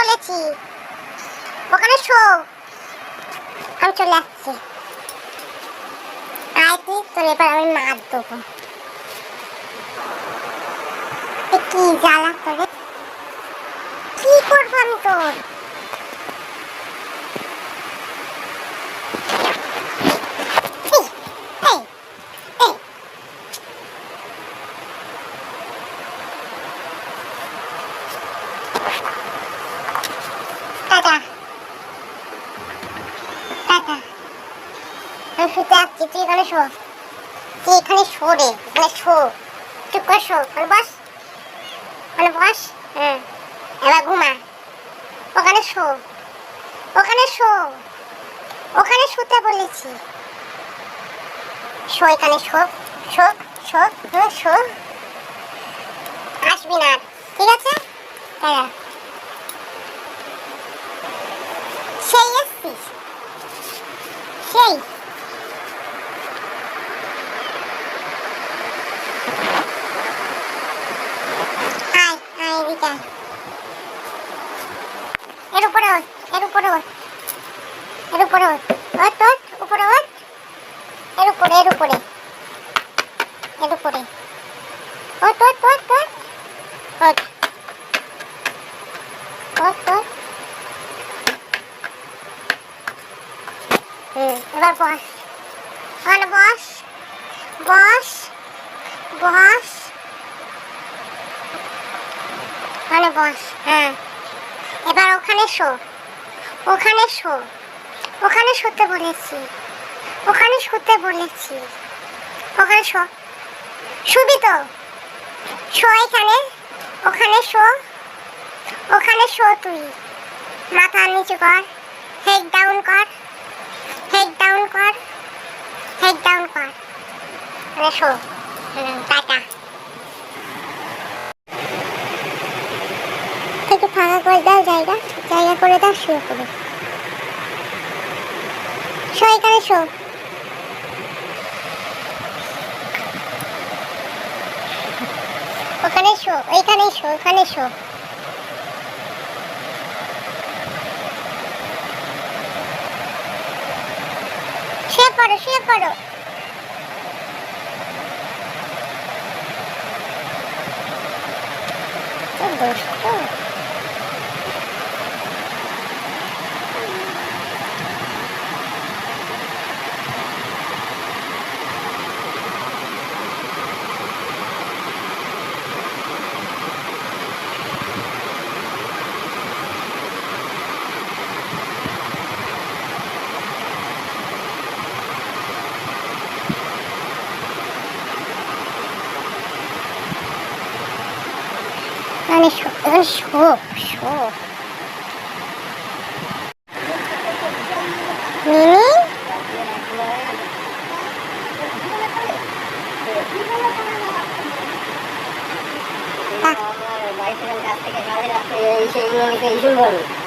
বলেছি। ওখানে শো। আমি চলে আসছি। আয় তুই, তোর এবার আমি মার দেবো। কি জ্বালা করে কি করব আমি তোর এই, এই, এই। টাটা টাটা আমি শুতে আসছি তুই এখানে শো। তুই এখানে শো রে, এখানে শো। চুপ করে শো ওখানে বস। ওখানে বস হ্যাঁ। এবার ঘুমা। ওখানে শো। ওখানে শো। ওখানে শুতে বলেছি। শো, এখানে শো। শো শো হুম শো। আসবি না ঠিক আছে? হ্যাঁ সেই এসছিস সেই আয় আয় এর উপরে ওঠ, এর উপরে ওঠ। এর উপরে ওঠ উপরে ওঠ। এর উপরে এর উপরে। এর উপরে। ওঠ ওঠ ওঠ ওঠ। ওঠ। ওঠ ওঠ। এবার বস বস বস। ওখানে বস হ্যাঁ। এবার ওখানে শো। ওখানে শো। ওখানে শুতে বলেছি। ওখানে শুতে বলেছি। ওখানে শো। শুবি তো? শো এখানে। ওখানে শো। ওখানে শো তুই। মাথা নিচু কর। হেড ডাউন কর। হেড ডাউন কর। হেড ডাউন কর। মানে শো। টাটা। দাও জায়গা জায়গা করে দাও শুয়ে পড়ো শো, এখানে শো। ওখানে শো ওইখানে শো, ওখানে শো। শুয়ে পড়ো শুয়ে পড়ো তো। দুষ্ট মানে শো এবার